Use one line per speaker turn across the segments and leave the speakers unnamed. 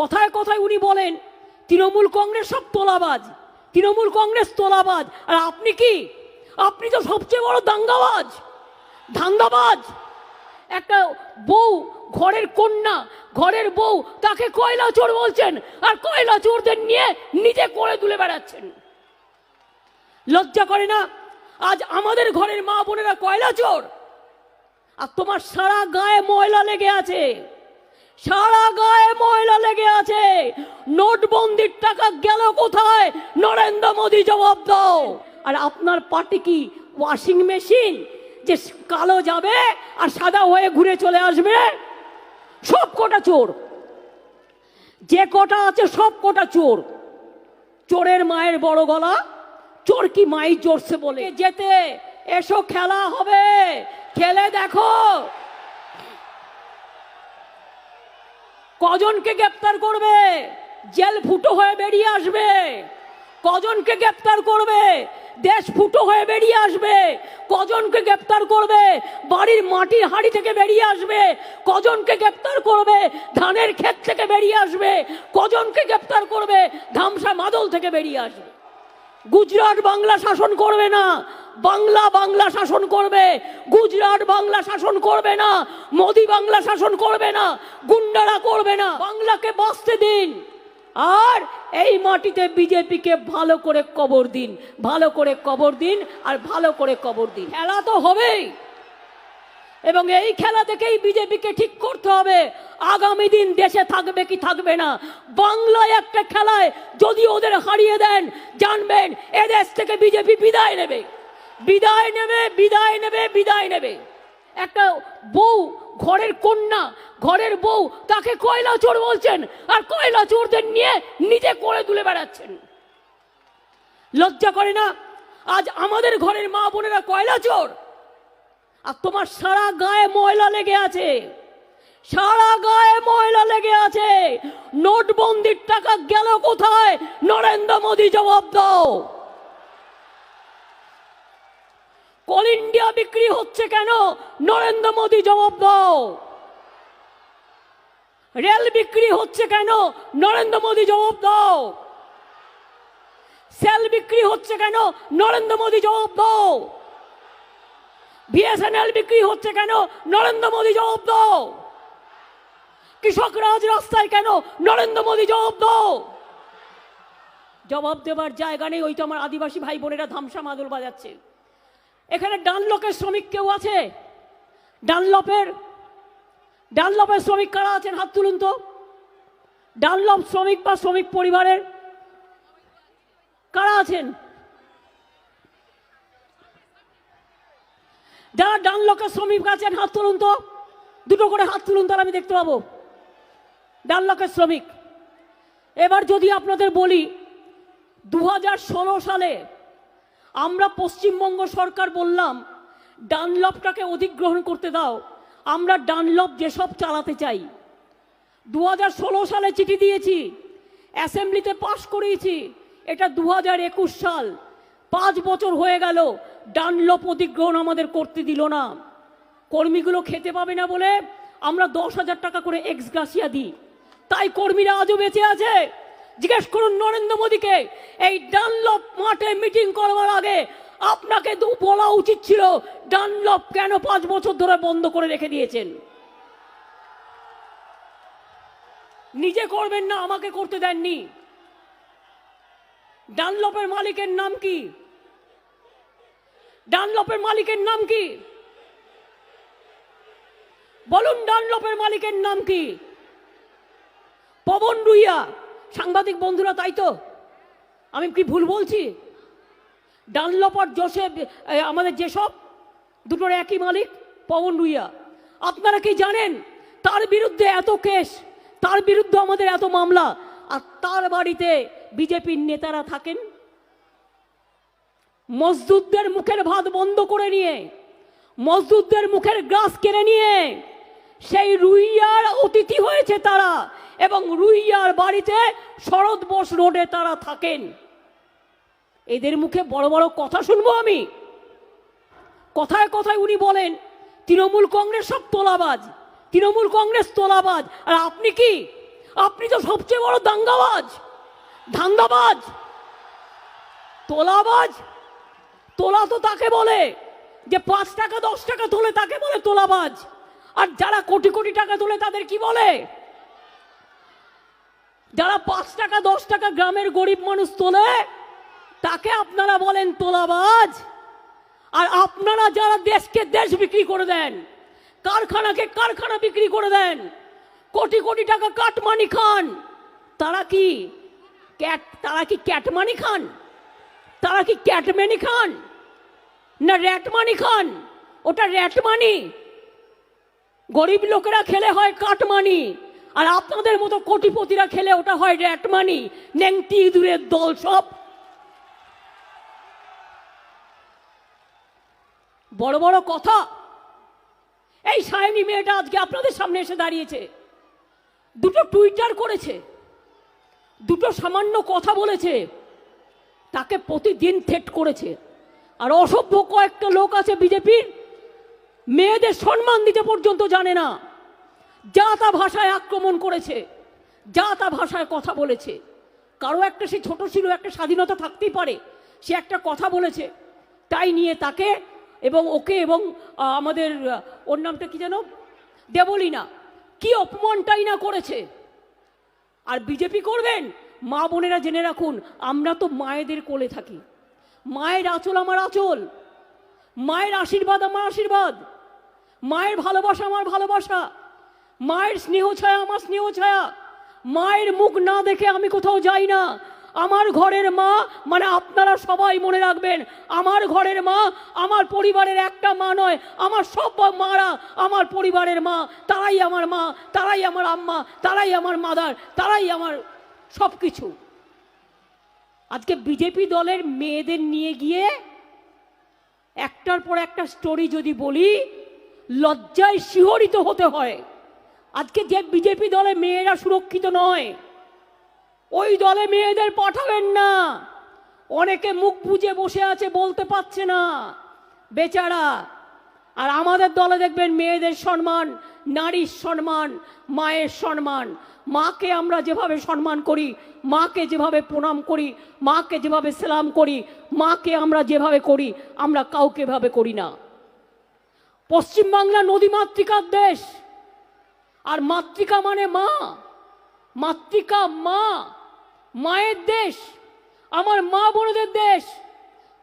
কথায় কথায় উনি বলেন, তৃণমূল কংগ্রেস সব তোলাবাজ, তৃণমূল কংগ্রেস তোলাবাজ, আর আপনি কি? আপনি তো সবচেয়ে বড় দাঙ্গাবাজ, ধান্দাবাজ। একটা বউ ঘরের কন্যা, ঘরের বউ তাকে কয়লা চোর বলছেন, আর কয়লা চোরদের নিয়ে নিজে করে তুলে বেড়াচ্ছেন। লজ্জা করে না? আজ আমাদের ঘরের মা বোনেরা কয়লা চোর, আর তোমার সারা গায়ে ময়লা লেগে আছে। সারা গায়ে ময়লা লেগে আছে। নোটবন্দির টাকা গেল কোথায়? নরেন্দ্র মোদী জবাব দাও। আর আপনার পার্টি কি ওয়াশিং মেশিন? যে কালো যাবে আর সাদা হয়ে ঘুরে চলে আসবে? সব কটা চোর। যে কটা আছে সব কটা চোর। চোরের মায়ের বড় গলা। চোর কি মাই জোরছে বলে? যেতে? এসো খেলা হবে। খেলে দেখো। কজনকে গ্রেপ্তার করবে? জেল ফুটো হয়ে বেরিয়ে আসবে। কজনকে গ্রেপ্তার করবে? দেশ ফুটো হয়ে বেরিয়ে আসবে। কজনকে গ্রেপ্তার করবে? বাড়ির মাটির হাড়ি থেকে বেরিয়ে আসবে। কজনকে গ্রেপ্তার করবে? ধানের ক্ষেত থেকে বেরিয়ে আসবে। কজনকে গ্রেপ্তার করবে? ধামসা মাদল থেকে বেরিয়ে আসবে। গুজরাট বাংলা শাসন করবে না। বাংলা বাংলা শাসন করবে, গুজরাট বাংলা শাসন করবে না, মোদি বাংলা শাসন করবে না, গুন্ডারা করবে না, বাংলাকে বাঁচতে দিন। আর এই মাটিতে বিজেপিকে ভালো করে কবর দিন, ভালো করে কবর দিন আর ভালো করে কবর দিন। খেলা তো হবেই। এবং এই খেলা থেকেই বিজেপিকে ঠিক করতে হবে। আগামী দিন দেশে থাকবে কি থাকবে না। বাংলায় একটা খেলায় যদি ওদের হারিয়ে দেন, জানবেন, এদেশ থেকে বিজেপি বিদায় নেবে। বিদায় নেবে বিদায় নেবে বিদায় নেবে। একটা বউ, ঘরের কন্যা, ঘরের বউ, তাকে কয়লা চোর বলছেন, আর কয়লা চোরদের নিয়ে নিজে করে তুলে বেড়াচ্ছেন। লজ্জা করে না? আজ আমাদের ঘরের মা বোনেরা কয়লা চোর? আর তোমার সারা গায়ে ময়লা লেগে আছে। সারা গায়ে ময়লা লেগে আছে। নোটবন্দির টাকা গেল কোথায়? নরেন্দ্র মোদী জবাব দাও। কল ইন্ডিয়া বিক্রি হচ্ছে কেন? নরেন্দ্র মোদী জবাব দাও। রেল বিক্রি হচ্ছে কেন? নরেন্দ্র মোদী জবাব দাও। সেল বিক্রি হচ্ছে কেন? নরেন্দ্র মোদী জবাব দাও। বিএসএনএল বিক্রি হচ্ছে কেন? নরেন্দ্র মোদী জবাব দাও। কৃষকরা আজ রাস্তায় কেন? নরেন্দ্র মোদী জবাব দাও। জবাব দেবার জায়গা নেই, ওই তো আমার আদিবাসী ভাই বোনেরা ধামসা মাদল বাজাচ্ছে। এখানে ডানলকের শ্রমিক কেউ আছে? ডানলপের ডানলপের শ্রমিক কারা আছেন? হাত তুলুন তো। ডানলপ শ্রমিক বা শ্রমিক পরিবারের কারা আছেন? যারা ডানলকের শ্রমিক আছেন, হাত তুলুন তো। দুটো করে হাত তুলুন তাহলে আমি দেখতে পাবো। ডানলকের শ্রমিক। এবার যদি আপনাদের বলি দু হাজার ষোলো সালে আমরা পশ্চিমবঙ্গ সরকার বললাম, ডানলপটাকে অধিগ্রহণ করতে দাও। আমরা ডানলপ যেসব চালাতে চাই। দু হাজার ষোলো সালে চিঠি দিয়েছি, অ্যাসেম্বলিতে পাশ করিয়েছি। এটা দু হাজার একুশ সাল। পাঁচ বছর হয়ে গেল, ডানলপ অধিগ্রহণ আমাদের করতে দিল না। কর্মীগুলো খেতে পাবে না বলে আমরা দশ হাজার টাকা করে এক্স গ্রাসিয়া দিই। তাই কর্মীরা আজও বেঁচে আছে। জিজ্ঞেস করুন নরেন্দ্র মোদীকে, এই ডানলপ মাঠে মিটিং করবার আগে আপনাকে বলা উচিত ছিল, ডানলপ কেন পাঁচ বছর ধরে বন্ধ করে রেখে দিয়েছেন? নিজে করবেন না, আমাকে করতে দেননি। ডানলপের মালিকের নাম কি? ডানলপের মালিকের নাম কি? বলুন, ডানলপের মালিকের নাম কি? পবন রুইয়া। সাংবাদিক বন্ধুরা, তাই তো? আমি কি ভুল বলছি? ডানলপ আর জোসেফ আমাদের যেসব, দুটোর একই মালিক, পবন রুইয়া আপনারা কি জানেন, তার বিরুদ্ধে এত কেস, তার বিরুদ্ধে আমাদের এত মামলা, আর তার বাড়িতে বিজেপির নেতারা থাকেন? মজদুরদের মুখের ভাত বন্ধ করে নিয়ে, মজদুরদের মুখের গ্রাস কেড়ে নিয়ে সেই রুইয়ার অতিথি হয়েছে তারা এবং রুইয়ার বাড়িতে শরৎ বোস রোডে তারা থাকেন। এদের মুখে বড় বড় কথা শুনব আমি। কথায় কথায় উনি বলেন, তৃণমূল কংগ্রেস সব তোলাবাজ, তৃণমূল কংগ্রেস তোলাবাজ, আর আপনি কি? আপনি তো সবচেয়ে বড় দাঙ্গাবাজ, ধান্দাবাজ, তোলাবাজ। তোলা তো তাকে বলে, যে পাঁচ টাকা, দশ টাকা তোলে তাকে বলে তোলাবাজ। আর যারা কোটি কোটি টাকা তোলে তাদের কি বলে? যারা পাঁচ টাকা, দশ টাকা গ্রামের গরিব মানুষ তোলে, তাকে আপনারা বলেন তোলাবাজ। আর আপনারা যারা দেশকে দেশ বিক্রি করে দেন, কারখানাকে কারখানা বিক্রি করে দেন, কোটি কোটি টাকা কাটমানি খান, তারা কি ক্যাট, তারা কি ক্যাটমানি খান? তারা কি ক্যাটমানি খান? না র্যাটমানি খান? ওটা র্যাটমানি? গরিব লোকেরা খেলে হয় কাটমানি, আর আপনাদের মতো কোটিপতিরা খেলে ওটা হয় র্যাটমানি নেংটি ইঁদুরের দল সব। বড় বড় কথা। এই সায়নী মেয়েটা আজকে আপনাদের সামনে এসে দাঁড়িয়েছে। দুটো টুইটার করেছে, দুটো সামান্য কথা বলেছে, তাকে প্রতিদিন থেট করেছে। আর অসভ্য কয়েকটা লোক আছে বিজেপির মেয়েদের সম্মান দিতে পর্যন্ত জানে না। যা তা ভাষায় আক্রমণ করেছে, যা তা ভাষায় কথা বলেছে। কারও একটা সে ছোট ছিল, একটা স্বাধীনতা থাকতেই পারে, সে একটা কথা বলেছে। তাই নিয়ে তাকে এবং ওকে এবং আমাদের ওর নামটা কি যেন? দেবলীনা। কি অপমানটাই না করেছে। আর বিজেপি করবেন? মা বোনেরা জেনে রাখুন, আমরা তো মায়েদের কোলে থাকি। মায়ের আঁচল আমার আঁচল। মায়ের আশীর্বাদ আমার আশীর্বাদ। মায়ের ভালোবাসা আমার ভালোবাসা। মায়ের স্নেহ ছায়া আমার স্নেহ ছায়া। মায়ের মুখ না দেখে আমি কোথাও যাই না। আমার ঘরের মা মানে আপনারা সবাই মনে রাখবেন, আমার ঘরের মা, আমার পরিবারের একটা মা নয়, আমার সব মারা আমার পরিবারের মা। তারাই আমার মা, তারাই আমার আম্মা, তারাই আমার মাদার, তারাই আমার সব কিছু আজকে বিজেপি দলের মেয়েদের নিয়ে গিয়ে একটার পর একটা স্টোরি যদি বলি, লজ্জায় শিহরিত হতে হয়। আজকে যে বিজেপি দলে মেয়েরা সুরক্ষিত নয়, ওই দলে মেয়েদের পাঠাবেন না। অনেকে মুখ বুঝে বসে আছে, বলতে পারছে না। বেচারা আর আমাদের দলে দেখবেন মেয়েদের সম্মান, নারীর সম্মান, মায়ের সম্মান। মাকে আমরা যেভাবে সম্মান করি, মাকে যেভাবে প্রণাম করি, মাকে যেভাবে সালাম করি, মাকে আমরা যেভাবে করি, আমরা কাউকে ভাবে করি না। পশ্চিমবাংলা নদী মাতৃকার দেশ। আর মাতৃকা মানে মা। মাতৃকা মা। মায়ের দেশ। আমার মা বোনদের দেশ।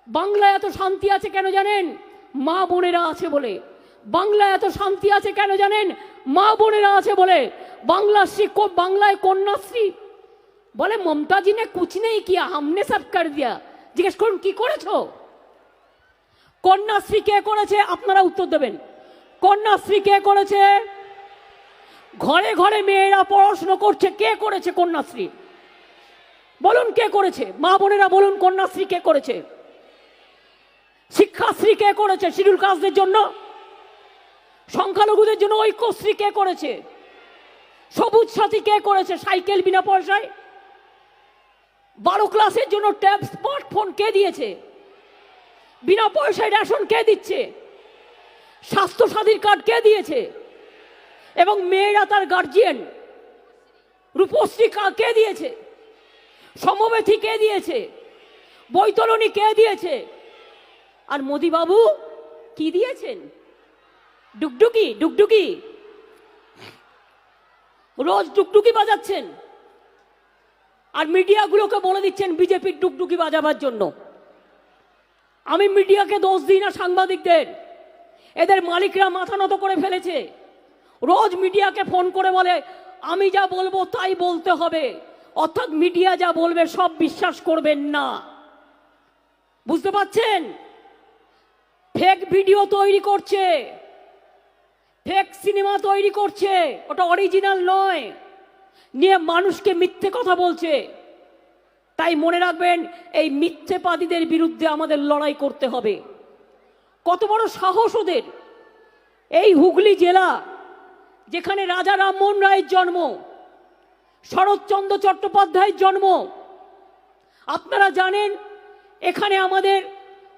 বাংলায় এত শান্তি আছে কেন জানেন? মা বোনেরা আছে বলে। বাংলায় এত শান্তি আছে কেন জানেন? মা বোনেরা আছে বলে। বাংলাশ্রী কো- বাংলায় কন্যাশ্রী। বলে, মমতাজি নে কুছ নেই কিয়া, হামনে সব কর দিয়া। জিজ্ঞেস করুন, কি করেছ? কন্যাশ্রী কে করেছে? আপনারা উত্তর দেবেন। কন্যাশ্রী কে করেছে? ঘরে ঘরে মেয়েরা পড়াশুনো করছে, কে করেছে কন্যাশ্রী? বলুন, কে করেছে? মা বোনেরা বলুন, কন্যাশ্রী কে করেছে? শিক্ষাশ্রী কে করেছে শিডিউল কাজদের জন্য? সংখ্যালঘুদের জন্য ঐক্যশ্রী কে করেছে? সবুজ সাথী কে করেছে সাইকেল বিনা পয়সায়? বারো ক্লাসের জন্য ট্যাব, স্মার্টফোন কে দিয়েছে? বিনা পয়সায় রেশন কে দিচ্ছে? স্বাস্থ্য সাথীর কার্ড কে দিয়েছে? এবং মেয়েরা তার গার্জিয়ান রূপশ্রী কে দিয়েছে? সমবেথী কে দিয়েছে? বৈতরণী কে দিয়েছে? আর মোদিবাবু কি দিয়েছেন? ডুকডুকি ডুকডুকি। রোজ ডুকডুকি বাজাচ্ছেন। আর মিডিয়াগুলোকে বলে দিচ্ছেন বিজেপির ডুকডুকি বাজাবার জন্য। আমি মিডিয়াকে দোষ দিই না সাংবাদিকদের। এদের মালিকরা মাথা নত করে ফেলেছে। রোজ মিডিয়াকে ফোন করে বলে, আমি যা বলব তাই বলতে হবে। অর্থাৎ মিডিয়া যা বলবে সব বিশ্বাস করবেন না। বুঝতে পাচ্ছেন ফেক ভিডিও তৈরি করছে। ফেক সিনেমা তৈরি করছে। ওটা অরিজিনাল নয়। নিয়ে মানুষকে মিথ্যে কথা বলছে। তাই মনে রাখবেন, এই মিথ্যেবাদীদের বিরুদ্ধে আমাদের লড়াই করতে হবে। কত বড় সাহস ওদের। এই হুগলি জেলা, যেখানে রাজা রামমোহন রায়ের জন্ম শরৎচন্দ্র চট্টোপাধ্যায়ের জন্ম। আপনারা জানেন, এখানে আমাদের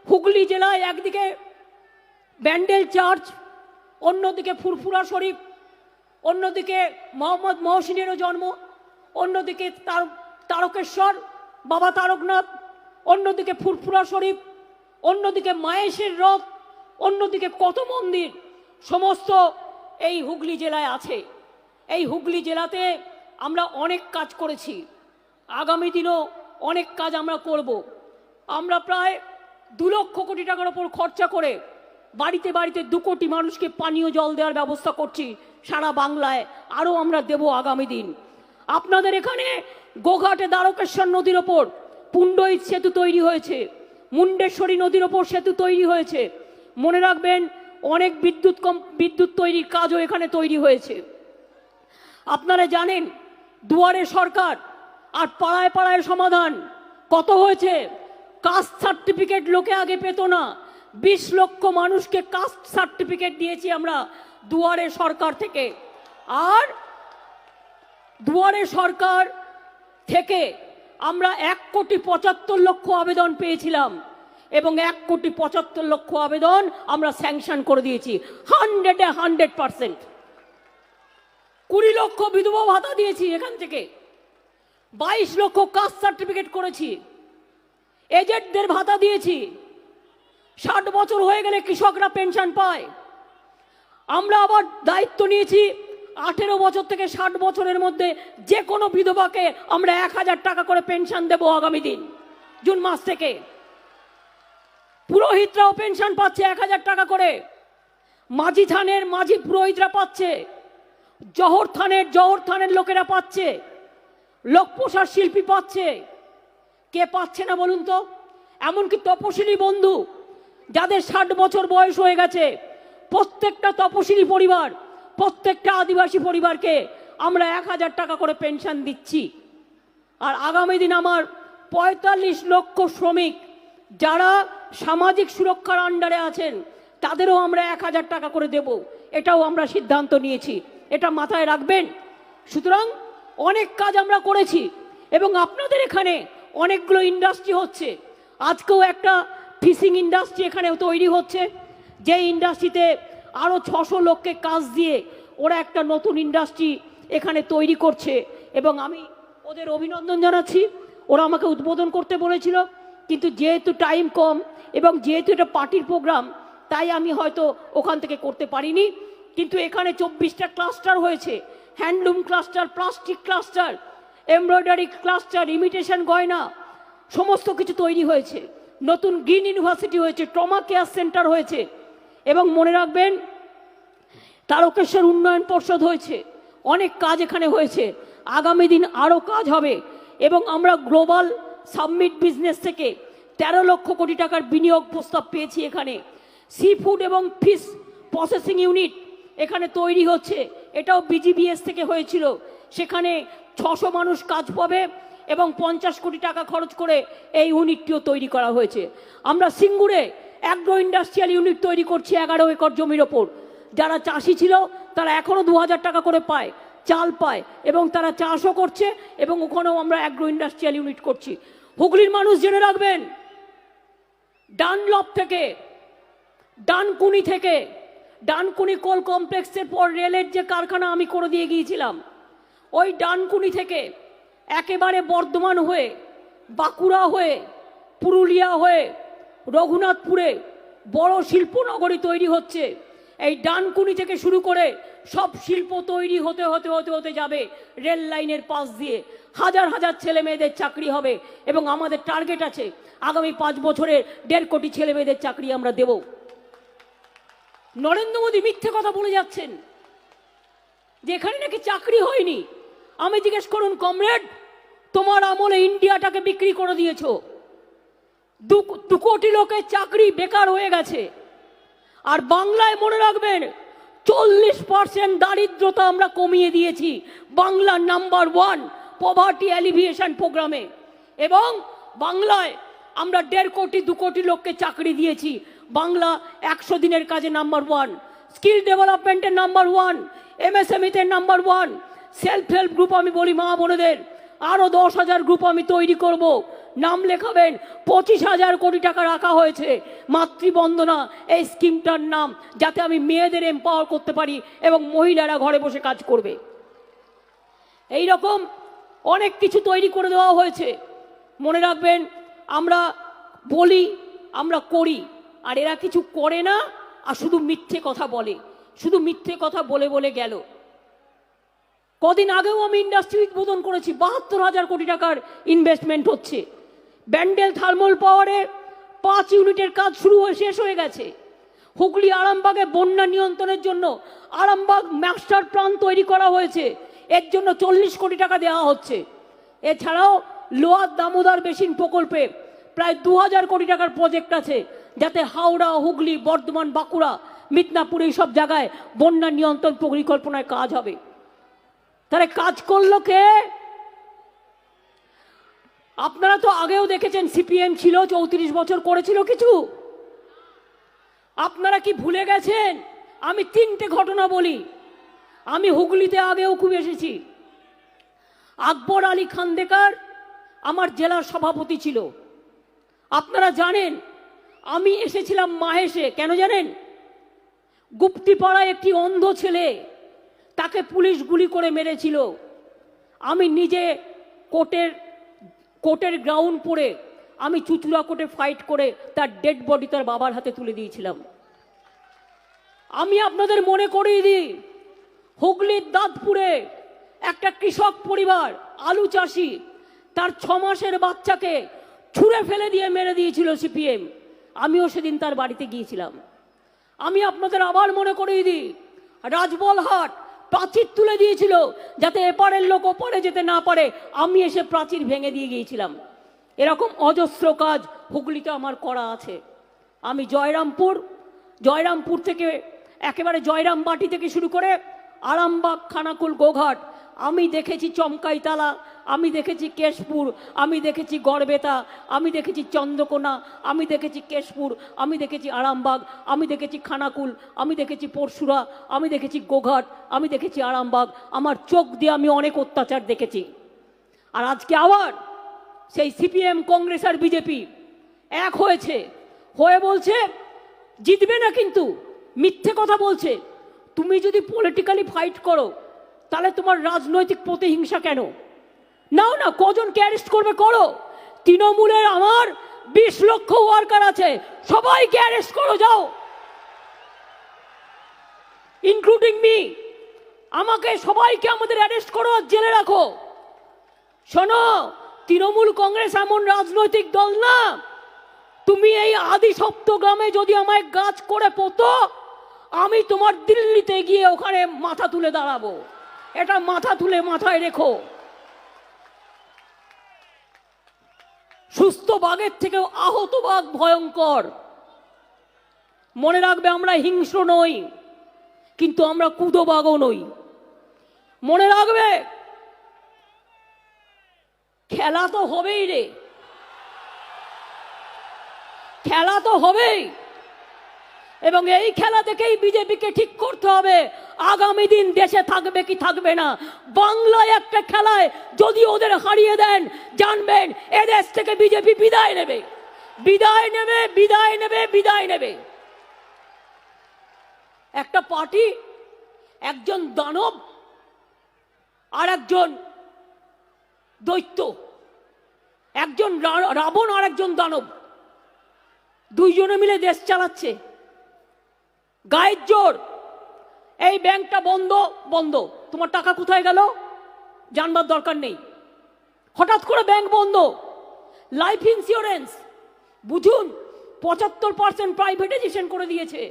হুগলি জেলায় একদিকে ব্যান্ডেল চার্চ, অন্যদিকে ফুরফুরা শরীফ, অন্যদিকে মোহাম্মদ মহসিনেরও জন্ম, অন্যদিকে তার, তারকেশ্বর, বাবা তারকনাথ, অন্যদিকে ফুরফুরা শরীফ, অন্যদিকে মায়েশের রথ, অন্যদিকে কত মন্দির, সমস্ত এই হুগলি জেলায় আছে। এই হুগলি জেলাতে আমরা অনেক কাজ করেছি। আগামী দিনও অনেক কাজ আমরা করব। আমরা প্রায় দু লক্ষ কোটি টাকার ওপর খরচা করে বাড়িতে বাড়িতে দু কোটি মানুষকে পানীয় জল দেওয়ার ব্যবস্থা করছি। সারা বাংলায় আরও আমরা দেব আগামী দিন। আপনাদের এখানে গোঘাটে দ্বারকেশ্বর নদীর ওপর পুণ্ডইত সেতু তৈরি হয়েছে। মুন্ডেশ্বরী নদীর ওপর সেতু তৈরি হয়েছে। মনে রাখবেন, অনেক বিদ্যুৎ কম, বিদ্যুৎ তৈরির কাজও এখানে তৈরি হয়েছে। আপনারা জানেন, দুয়ারে সরকার আর পাড়ায় পাড়ায় সমাধান। কত হয়েছে? কাস্ট সার্টিফিকেট লোকে আগে পেত না। বিশ লক্ষ মানুষকে কাস্ট সার্টিফিকেট দিয়েছি আমরা দুয়ারে সরকার থেকে। আর দুয়ারে সরকার থেকে আমরা এক কোটি পঁচাত্তর লক্ষ আবেদন পেয়েছিলাম এবং এক কোটি পঁচাত্তর লক্ষ আবেদন আমরা স্যাংশন করে দিয়েছি। হান্ড্রেডে হান্ড্রেড পার্সেন্ট। কুড়ি লক্ষ বিধবা ভাতা দিয়েছি এখান থেকে। বাইশ লক্ষ কাস্ট সার্টিফিকেট করেছি। এজেন্টদের ভাতা দিয়েছি। ষাট বছর হয়ে গেলে কৃষকরা পেনশন পায়। আমরা আবার দায়িত্ব নিয়েছি, আঠেরো বছর থেকে ষাট বছরের মধ্যে যে কোনো বিধবাকে আমরা এক হাজার টাকা করে পেনশন দেবো আগামী দিন, জুন মাস থেকে। পুরোহিতরাও পেনশন পাচ্ছে এক হাজার টাকা করে, মাঝি থানের মাঝি পুরোহিতরা পাচ্ছে, জহর থানের জহর থানের লোকেরা পাচ্ছে লোক পোষার শিল্পী পাচ্ছে। কে পাচ্ছে না বলুন তো? এমনকি তপশিলি বন্ধু যাদের ষাট বছর বয়স হয়ে গেছে, প্রত্যেকটা তপশিলি পরিবার, প্রত্যেকটা আদিবাসী পরিবারকে আমরা এক হাজার টাকা করে পেনশন দিচ্ছি। আর আগামী দিন আমার পঁয়তাল্লিশ লক্ষ শ্রমিক যারা সামাজিক সুরক্ষার আন্ডারে আছেন, তাদেরও আমরা এক হাজার টাকা করে দেব। এটাও আমরা সিদ্ধান্ত নিয়েছি। এটা মাথায় রাখবেন। সুতরাং অনেক কাজ আমরা করেছি এবং আপনাদের এখানে অনেকগুলো ইন্ডাস্ট্রি হচ্ছে। আজকেও একটা ফিশিং ইন্ডাস্ট্রি এখানে তৈরি হচ্ছে, যে ইন্ডাস্ট্রিতে আরও ছশো লোককে কাজ দিয়ে ওরা একটা নতুন ইন্ডাস্ট্রি এখানে তৈরি করছে। এবং আমি ওদের অভিনন্দন জানাচ্ছি। ওরা আমাকে উদ্বোধন করতে বলেছিল, কিন্তু যেহেতু টাইম কম এবং যেহেতু এটা পার্টির প্রোগ্রাম, তাই আমি হয়তো ওখান থেকে করতে পারিনি। কিন্তু এখানে চব্বিশটা ক্লাস্টার হয়েছে, handloom cluster, plastic cluster, embroidery cluster, imitation গয়না, সমস্ত কিছু তৈরি হয়েছে। নতুন গ্রিন ইউনিভার্সিটি হয়েছে, ট্রমা কেয়ার সেন্টার হয়েছে। এবং মনে রাখবেন, তারকেশ্বর উন্নয়ন পর্ষদ হয়েছে। অনেক কাজ এখানে হয়েছে। আগামী দিন আরও কাজ হবে। এবং আমরা গ্লোবাল সাবমিট বিজনেস থেকে তেরো লক্ষ কোটি টাকার বিনিয়োগ প্রস্তাব পেয়েছি এখানে। সি ফুড এবং ফিশ প্রসেসিং ইউনিট এখানে তৈরি হচ্ছে। এটাও বিজিবিএস থেকে হয়েছিল। সেখানে ছশো মানুষ কাজ পাবে। এবং পঞ্চাশ কোটি টাকা খরচ করে এই ইউনিটটিও তৈরি করা হয়েছে। আমরা সিঙ্গুরে অ্যাগ্রো ইন্ডাস্ট্রিয়াল ইউনিট তৈরি করছি এগারো একর জমির ওপর। যারা চাষি ছিল, তারা এখনও দু হাজার টাকা করে পায়, চাল পায় এবং তারা চাষও করছে এবং ওখানেও আমরা অ্যাগ্রো ইন্ডাস্ট্রিয়াল ইউনিট করছি। হুগলির মানুষ জেনে রাখবেন, ডানলপ থেকে, ডানকুনি থেকে, ডানকুনি কোল কমপ্লেক্সের পর রেলের যে কারখানা আমি করে দিয়ে গিয়েছিলাম, ওই ডানকুনি থেকে একেবারে বর্ধমান হয়ে, বাঁকুড়া হয়ে, পুরুলিয়া হয়ে, রঘুনাথপুরে বড় শিল্পনগরী তৈরি হচ্ছে। এই ডানকুনি থেকে শুরু করে সব শিল্প তৈরি হতে হতে হতে হতে যাবে রেল লাইনের পাশ দিয়ে। হাজার হাজার ছেলে মেয়েদের চাকরি হবে এবং আমাদের টার্গেট আছে, আগামী পাঁচ বছরে দেড় কোটি ছেলে মেয়েদের চাকরি আমরা দেব। নরেন্দ্র মোদী মিথ্যে কথা বলে যাচ্ছেন যে এখানে নাকি চাকরি হয়নি। আমি জিজ্ঞেস করুন, কমরেড, তোমার আমলে ইন্ডিয়াটাকে বিক্রি করে দিয়েছ। দু কোটি লোকের চাকরি বেকার হয়ে গেছে। আর বাংলায় মনে রাখবেন, চল্লিশ পার্সেন্ট দারিদ্রতা আমরা কমিয়ে দিয়েছি বাংলার নাম্বার ওয়ান পভার্টি অ্যালিভিয়েশন প্রোগ্রামে এবং বাংলায় আমরা দেড় কোটি, দু কোটি লোককে চাকরি দিয়েছি। বাংলা একশো দিনের কাজে নাম্বার ওয়ান। স্কিল ডেভেলপমেন্টের number one. এমএসএমইতে number one. Self help group আমি বলি মা বোনেদের। আরও দশ হাজার গ্রুপ আমি তৈরি করব। নাম লেখাবেন, পঁচিশ হাজার কোটি টাকা রাখা হয়েছে। মাতৃবন্দনা, এই স্কিমটার নাম, যাতে আমি মেয়েদের এম্পাওয়ার করতে পারি এবং মহিলারা ঘরে বসে কাজ করবে। এই রকম অনেক কিছু তৈরি করে দেওয়া হয়েছে। মনে রাখবেন, আমরা বলি, আমরা করি, আর এরা কিছু করে না, আর শুধু মিথ্যে কথা বলে। শুধু মিথ্যে কথা বলে বলে গেল। কদিন আগেও আমি ইন্ডাস্ট্রি উদ্বোধন করেছি, বাহাত্তর হাজার কোটি টাকার ইনভেস্টমেন্ট হচ্ছে। ব্যান্ডেল থার্মাল পাওয়ারে পাঁচ ইউনিটের কাজ শুরু হয়ে শেষ হয়ে গেছে। হুগলি আরামবাগে বন্যা নিয়ন্ত্রণের জন্য আরামবাগ মাস্টার প্ল্যান তৈরি করা হয়েছে। এর জন্য চল্লিশ কোটি টাকা দেওয়া হচ্ছে। এছাড়াও লোয়ার দামোদর বেসিন প্রকল্পে প্রায় দু হাজার কোটি টাকার প্রজেক্ট আছে, যাতে হাওড়া, হুগলি, বর্ধমান, বাঁকুড়া, মিদনাপুর এই সব জায়গায় বন্যা নিয়ন্ত্রণ পরিকল্পনায় কাজ হবে। তাহলে কাজ করল কে? আপনারা তো আগেও দেখেছেন, সিপিএম ছিল, চৌত্রিশ বছর করেছিল কিছু। আপনারা কি ভুলে গেছেন? আমি তিনটে ঘটনা বলি। আমি হুগলিতে আগেও খুব এসেছি। আকবর আলী খান্দেকার আমার জেলার সভাপতি ছিল। আপনারা জানেন, আমি এসেছিলাম মাহেশে। কেন জানেন? গুপ্তিপাড়ায় একটি অন্ধ ছেলে তাকে পুলিশ গুলি করে মেরেছিল। আমি নিজে কোর্টের কোর্টের গ্রাউন্ড পরে আমি চুচুড়া কোর্টে ফাইট করে তার ডেড বডি তার বাবার হাতে তুলে দিয়েছিলাম। আমি আপনাদের মনে করিয়ে দিই হুগলির দাঁতপুরে একটা কৃষক পরিবার, আলু চাষি, তার ছ মাসের বাচ্চাকে ছুঁড়ে ফেলে দিয়ে মেরে দিয়েছিল সিপিএম। আমিও সেদিন তার বাড়িতে গিয়েছিলাম। আমি আপনাদের আবার মনে করিয়ে দিই, রাজবলহাট প্রাচীর তুলে দিয়েছিল যাতে এপারের লোক ওপারে যেতে না পারে। আমি এসে প্রাচীর ভেঙে দিয়ে গিয়েছিলাম। এরকম অজস্র কাজ হুগলিতে আমার করা আছে। আমি জয়রামপুর জয়রামপুর থেকে একেবারে জয়রাম বাটি থেকে শুরু করে আরামবাগ, খানাকুল, গোঘাট, আমি দেখেছি চমকাইতালা আমি দেখেছি কেশপুর, আমি দেখেছি গড়বেতা, আমি দেখেছি চন্দ্রকোনা, আমি দেখেছি কেশপুর, আমি দেখেছি আরামবাগ, আমি দেখেছি খানাকুল, আমি দেখেছি পরশুরা, আমি দেখেছি গোঘাট, আমি দেখেছি আরামবাগ। আমার চোখ দিয়ে আমি অনেক অত্যাচার দেখেছি। আর আজকে আবার সেই সিপিএম কংগ্রেস আর বিজেপি এক হয়েছে। হয়ে বলছে, জিতবে না কিন্তু, মিথ্যে কথা বলছে। তুমি যদি পলিটিক্যালি ফাইট করো, তাহলে তোমার রাজনৈতিক প্রতিহিংসা কেন? নাও না কজনকে অ্যারেস্ট করবে করো। তৃণমূলের আমার বিশ লক্ষ ওয়ার্কার আছে। সবাইকে অ্যারেস্ট করো, যাও। ইনক্লুডিং মি আমাকে সবাইকে আমাদের অ্যারেস্ট করো জেলে রাখো। শোনো, তৃণমূল কংগ্রেস এমন রাজনৈতিক দল না। তুমি এই আদি সপ্তগ্রামে যদি আমায় গাছ করে পোতো, আমি তোমার দিল্লিতে গিয়ে ওখানে মাথা তুলে দাঁড়াবো। এটা মাথা তুলে মাথায় রেখো। সুস্থ বাঘের থেকেও আহত বাঘ ভয়ঙ্কর। মনে রাখবে আমরা হিংস্র নই, কিন্তু আমরা কুদো বাঘও নই। মনে রাখবে, খেলা তো হবেই রে। খেলা তো হবেই। এবং এই খেলা থেকেই বিজেপিকে ঠিক করতে হবে। আগামী দিন দেশে থাকবে কি থাকবে না? বাংলায় একটা খেলায় যদি ওদের হারিয়ে দেন, জানবেন, এদেশ থেকে বিজেপি বিদায় নেবে। বিদায় নেবে বিদায় নেবে বিদায় নেবে। একটা পার্টি, একজন দানব আর একজন দৈত্য, একজন রাবণ আর একজন দানব। দুইজনে মিলে দেশ চালাচ্ছে। গায়ের জোর। এই ব্যাংকটা বন্ধ বন্ধ। তোমার টাকা কোথায় গেল? জানবার দরকার নেই। হঠাৎ করে ব্যাংক বন্ধ। লাইফ ইন্স্যুরেন্স বুঝুন, পঁচাত্তর পার্সেন্ট প্রাইভেটাইজেশন করে দিয়েছে।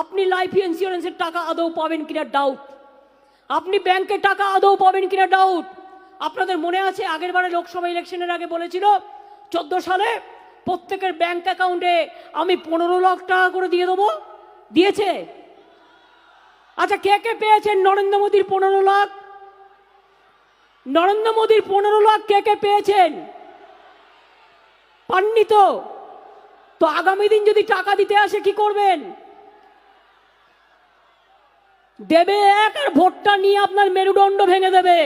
আপনি লাইফ ইন্স্যুরেন্সের টাকা আদৌ পাবেন কিনা ডাউট আপনি ব্যাংকে টাকা আদৌ পাবেন কিনা ডাউট আপনাদের মনে আছে আগের বারে লোকসভা ইলেকশনের আগে বলেছিল, চোদ্দ সালে প্রত্যেকের ব্যাংক অ্যাকাউন্টে আমি পনেরো লাখ টাকা করে দিয়ে দেবো? দিয়েছে? আচ্ছা কে কে পেয়েছেন নরেন্দ্র মোদীর পনেরো লাখ? নরেন্দ্র মোদীর পনেরো লাখ কে কে পেয়েছেন? পাননি তো। তো আগামী দিন যদি টাকা দিতে আসে, কি করবেন? দেবে এক আর ভোটটা নিয়ে আপনার মেরুদণ্ড ভেঙে দেবে।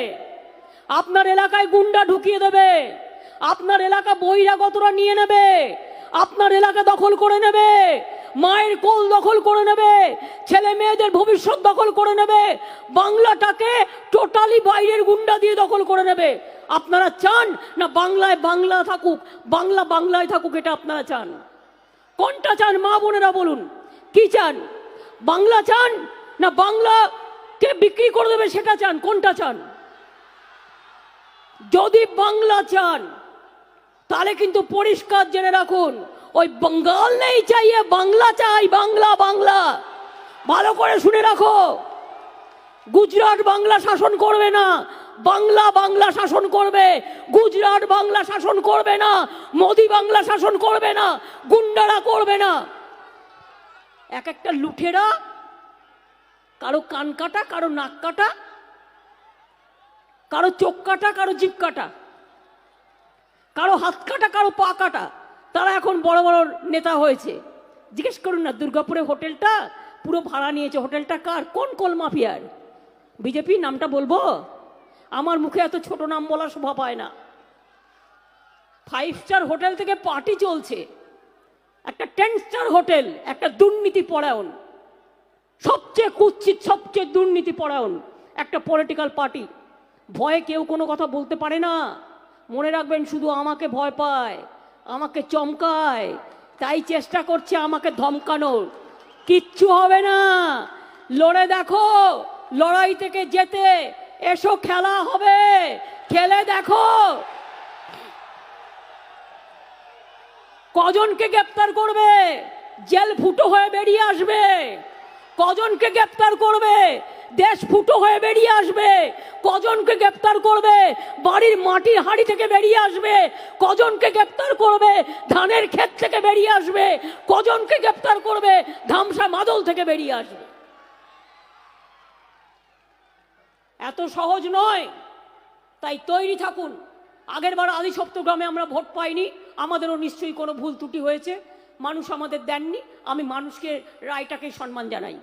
আপনার এলাকায় গুন্ডা ঢুকিয়ে দেবে। আপনার এলাকা বহিরাগতরা নিয়ে নেবে। আপনার এলাকা দখল করে নেবে। মায়ের কোল দখল করে নেবে, ছেলে মেয়েদের ভবিষ্যৎ দখল করে নেবে, বাংলাটাকে টোটালি বাইরের গুন্ডা দিয়ে দখল করে নেবে। আপনারা চান? না, বাংলায় বাংলা থাকুক, বাংলা বাংলায় থাকুক, এটা আপনারা চান। কোনটা চান মা বোনেরা বলুন? কি চান? বাংলা চান? না, বাংলাকে বিক্রি করে দেবে, সেটা চান, কোনটা চান? যদি বাংলা চান, তাহলে কিন্তু পরিষ্কার জেনে রাখুন ওই বঙ্গাল নেই চাইয়ে বাংলা চাই, বাংলা বাংলা। ভালো করে শুনে রাখো। গুজরাট বাংলা শাসন করবে না, বাংলা বাংলা শাসন করবে। গুজরাট বাংলা শাসন করবে না, মোদি বাংলা শাসন করবে না, গুন্ডারা করবে না। এক একটা লুঠেরা, কারও কান কাটা, কারও নাক কাটা, কারও চোখ কাটা, কারও জিভ কাটা, কারও হাত কাটা, কারও পা কাটা। তারা এখন বড় বড় নেতা হয়েছে। জিজ্ঞেস করুন না, দুর্গাপুরে হোটেলটা, পুরো ভাড়া নিয়েছে। হোটেলটা কার? কোন কোল মাফিয়ার? বিজেপি নামটা বলব? আমার মুখে এত ছোট নাম বলার শোভা পায় না। ফাইভ স্টার হোটেল থেকে পার্টি চলছে। একটা টেন স্টার হোটেল, একটা দুর্নীতি পরায়ণ। সবচেয়ে কুৎসিত, সবচেয়ে দুর্নীতি পরায়ণ একটা পলিটিক্যাল পার্টি ভয়ে কেউ কোনো কথা বলতে পারে না। মনে রাখবেন, শুধু আমাকে ভয় পায়। আমাকে চমকায়, তাই চেষ্টা করছে আমাকে ধমকানোর। কিচ্ছু হবে না। লড়ে দেখো, লড়াই থেকে যেতে। এসো, খেলা হবে। খেলে দেখো। কজনকে গ্রেপ্তার করবে? জেল ফুটো হয়ে বেরিয়ে আসবে। কজনকে গ্রেপ্তার করবে? দেশ ফুটো হয়ে বেরিয়ে আসবে। কজনকে গ্রেপ্তার করবে? বাড়ির মাটির হাড়ি থেকে বেরিয়ে আসবে। কজনকে গ্রেপ্তার করবে? ধানের ক্ষেত থেকে বেরিয়ে আসবে। কজনকে গ্রেপ্তার করবে? ধামসা মাদল থেকে বেরিয়ে আসবে। এত সহজ নয়। তাই তৈরি থাকুন। আগেরবার আদি সপ্তগ্রামে আমরা ভোট পাইনি। আমাদেরও নিশ্চয়ই কোনো ভুল ত্রুটি হয়েছে। মানুষ আমাদের দেননি, আমি মানুষকে, রায়টাকে সম্মান জানাই।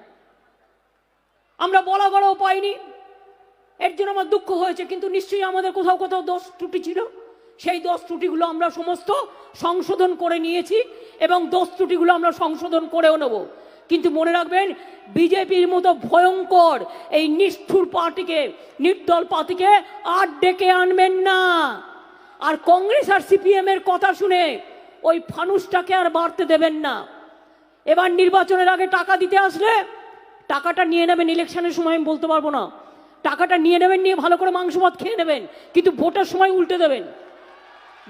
আমরা বলা বড়ও পাইনি এর জন্য আমার দুঃখ হয়েছে, কিন্তু নিশ্চয়ই আমাদের কোথাও কোথাও দোষ ত্রুটি ছিল। সেই দোষ ত্রুটিগুলো আমরা সমস্ত সংশোধন করে নিয়েছি এবং দোষ ত্রুটিগুলো আমরা সংশোধন করেও নেব। কিন্তু মনে রাখবেন, বিজেপির মতো ভয়ঙ্কর এই নিষ্ঠুর পার্টিকে, নির্দল পার্টিকে আর ডেকে আনবেন না। আর কংগ্রেস আর সিপিএম এর কথা শুনে ওই ফানুসটাকে আর বাড়তে দেবেন না। এবার নির্বাচনের আগে টাকা দিতে আসলে টাকাটা নিয়ে নেবেন, ইলেকশনের সময় আমি বলতে পারব না। টাকাটা নিয়ে নেবেন, নিয়ে ভালো করে মাংস ভাত খেয়ে নেবেন, কিন্তু ভোটের সময় উল্টে দেবেন।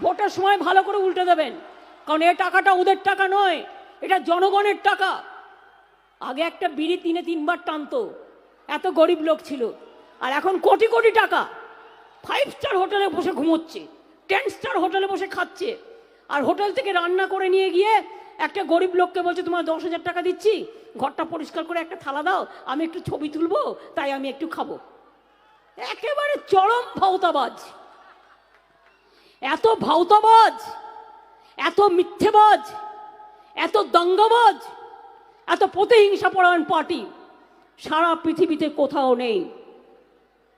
ভোটের সময় ভালো করে উল্টে দেবেন, কারণ এ টাকাটা ওদের টাকা নয়, এটা জনগণের টাকা। আগে একটা বিড়ি তিনে তিনবার টানতো, এত গরিব লোক ছিল, আর এখন কোটি কোটি টাকা। ফাইভ স্টার হোটেলে বসে ঘুমোচ্ছে, টেন স্টার হোটেলে বসে খাচ্ছে। আর হোটেল থেকে রান্না করে নিয়ে গিয়ে একটা গরিব লোককে বলছে, তোমার দশ হাজার টাকা দিচ্ছি, ঘরটা পরিষ্কার করে একটা থালা দাও, আমি একটু ছবি তুলবো, তাই আমি একটু খাব। একেবারে চরম ভাওতাবাজ। এত ভাওতাবাজ, এত মিথ্যেবাজ, এত দঙ্গবাজ, এত প্রতিহিংসা পরায়ণ পার্টি সারা পৃথিবীতে কোথাও নেই।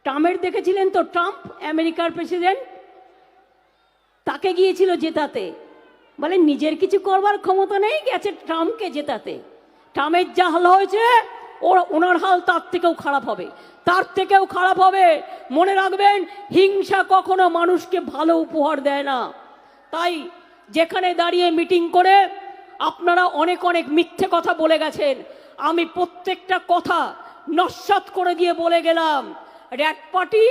ট্রাম্পের দেখেছিলেন তো, ট্রাম্প আমেরিকার প্রেসিডেন্ট তাকে গিয়েছিল জেতাতে। বলে, নিজের কিছু করবার ক্ষমতা নেই গেছে ট্রাম্পকে জেতাতে। ট্রাম্পের যা হাল হয়েছে, ওর, ওনার হাল তার থেকেও খারাপ হবে। তার থেকেও খারাপ হবে। মনে রাখবেন, হিংসা কখনো মানুষকে ভালো উপহার দেয় না। তাই যেখানে দাঁড়িয়ে মিটিং করে আপনারা অনেক অনেক মিথ্যে কথা বলে গেছেন। আমি প্রত্যেকটা কথা নস্বাত করে দিয়ে বলে গেলাম। র্যাট পার্টি,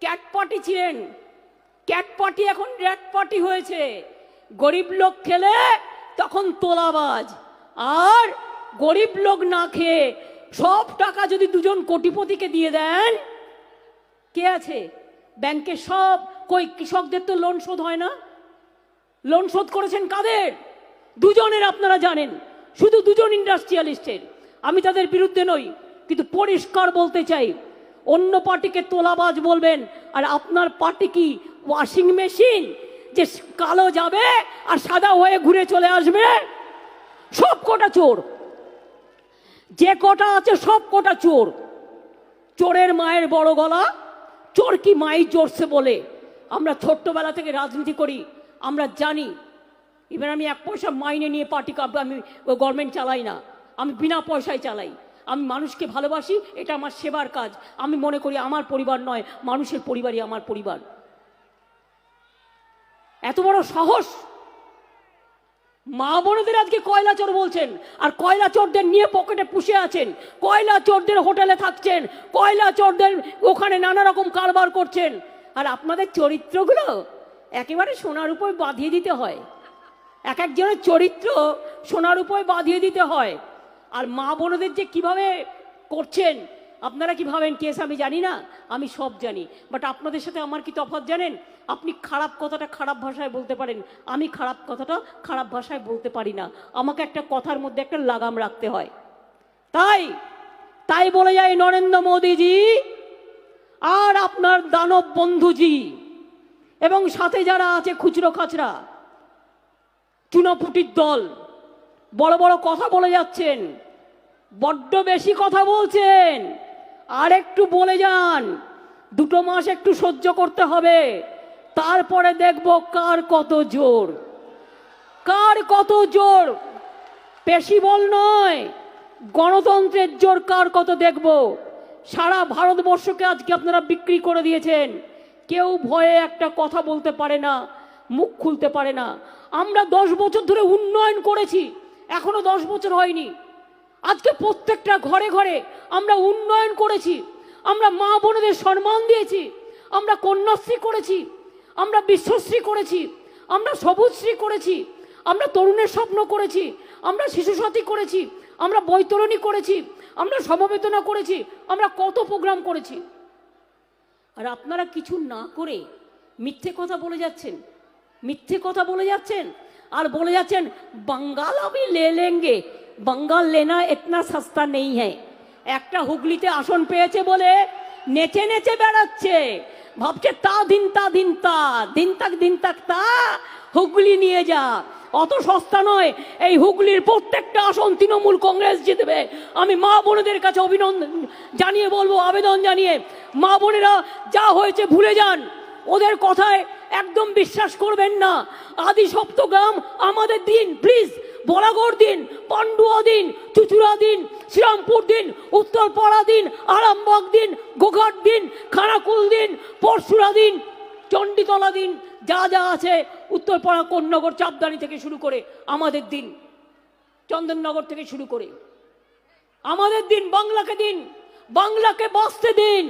ক্যাট পার্টি ছিলেন। ক্যাট পার্টি এখন র্যাট পার্টি হয়েছে। গরিব লোক খেলে তখন তোলাবাজ। আর গরিব লোক না খেয়ে সব টাকা যদি দুজন কোটিপতিকে দিয়ে দেন, কে আছে? ব্যাংকে সব কই কৃষকদের তো লোন শোধ হয় না? লোন শোধ করেছেন কাদের? দুজনের আপনারা জানেন, শুধু দুজন ইন্ডাস্ট্রিয়ালিস্টের। আমি তাদের বিরুদ্ধে নই, কিন্তু পরিষ্কার বলতে চাই, অন্য পার্টিকে তোলাবাজ বলবেন, আর আপনার পার্টি কি ওয়াশিং মেশিন যে কালো যাবে আর সাদা হয়ে ঘুরে চলে আসবে, সব কটা চোর। যে কটা আছে সব কটা চোর। চোরের মায়ের বড় গলা, চোর কি মাই চড়ছে বলে। আমরা ছোট্টবেলা থেকে রাজনীতি করি, আমরা জানি। এবার আমি এক পয়সা মাইনে নিয়ে পার্টি আমি গভর্নমেন্ট চালাই না। আমি বিনা পয়সায় চালাই। আমি মানুষকে ভালোবাসি, এটা আমার সেবার কাজ। আমি মনে করি আমার পরিবার নয়, মানুষের পরিবারই আমার পরিবার। এত বড় সাহস। মা বোনদের আজকে কয়লা চোর বলছেন, আর কয়লা চোরদের নিয়ে পকেটে পুষে আছেন, কয়লা চোরদের হোটেলে থাকছেন, কয়লা চোরদের ওখানে নানা রকম কারবার করছেন। আর আপনাদের চরিত্রগুলো একেবারে সোনার উপর বাঁধিয়ে দিতে হয়। এক একজনের চরিত্র সোনার উপর বাঁধিয়ে দিতে হয়। আর মা বোনদের যে কীভাবে করছেন আপনারা কি ভাবেন কেস? আমি জানি না। আমি সব জানি। বাট আপনাদের সাথে আমার কি তফাৎ জানেন? আপনি খারাপ কথাটা খারাপ ভাষায় বলতে পারেন। আমি খারাপ কথাটা খারাপ ভাষায় বলতে পারি না। আমাকে একটা কথার মধ্যে একটা লাগাম রাখতে হয়। তাই তাই বলে যায় নরেন্দ্র মোদীজি, আর আপনার দানব বন্ধুজি, এবং সাথে যারা আছে খুচরো খাচরা চুনাপুটির দল, বড় বড় কথা বলে যাচ্ছেন, বড্ড বেশি কথা বলছেন। আর একটু বলে যান, দুটো মাস একটু সহ্য করতে হবে, তারপরে দেখব কার কত জোর। কার কত জোর? পেশি বল নয়, গণতন্ত্রের জোর কার কত দেখব? সারা ভারতবর্ষকে আজকে আপনারা বিক্রি করে দিয়েছেন। কেউ ভয়ে একটা কথা বলতে পারে না, মুখ খুলতে পারে না। আমরা দশ বছর ধরে উন্নয়ন করেছি, এখনও দশ বছর হয়নি। আজকে প্রত্যেকটা ঘরে ঘরে আমরা উন্নয়ন করেছি, আমরা মা বোনদের সম্মান দিয়েছি, আমরা কন্যাশ্রী করেছি, আমরা বিশ্বশ্রী করেছি, আমরা সবুজশ্রী করেছি, আমরা তরুণের স্বপ্ন করেছি, আমরা শিশু সাথী করেছি, আমরা বৈতরণী করেছি, আমরা সমবেদনা করেছি, আমরা কত প্রোগ্রাম করেছি। আর আপনারা কিছু না করে মিথ্যে কথা বলে যাচ্ছেন, মিথ্যে কথা বলে যাচ্ছেন, আর বলে যাচ্ছেন, বাঙ্গাল আমি লে বাঙ্গাল লেনা এতনা সস্তা নেই হ্যাঁ একটা হুগলিতে আসন পেয়েছে বলে নেচে নেচে বেড়াচ্ছে। ভাবছে তা দিন তা দিন তা, দিন তাক দিন তাক, তা হুগলি নিয়ে যা। অত সস্তা নয়, এই হুগলির প্রত্যেকটা আসন তৃণমূল কংগ্রেস জিতবে। আমি মা বোনেদের কাছে অভিনন্দন জানিয়ে বলব, আবেদন জানিয়ে, মা বোনেরা যা হয়েছে ভুলে যান। ওদের কথায় একদম বিশ্বাস করবেন না। আদি সপ্তগ্রাম আমাদের দিন, প্লিজ। বলাগড় দিন, পান্ডুয়া দিন চুচুড়া দিন, শ্রীরামপুর দিন, উত্তরপাড়া দিন, আরামবাগ দিন, গোঘাট দিন, খানাকুল দিন, পরশুরা দিন, চণ্ডীতলা দিন, যা যা আছে উত্তরপাড়া, কোন্নগর চাপদানি থেকে শুরু করে আমাদের দিন, চন্দননগর থেকে শুরু করে। আমাদের দিন বাংলাকে দিন, বাংলাকে বাঁচতে দিন।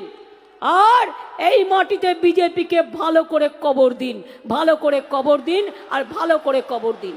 আর এই মাটিতে বিজেপিকে ভালো করে কবর দিন, ভালো করে কবর দিন, আর ভালো করে কবর দিন।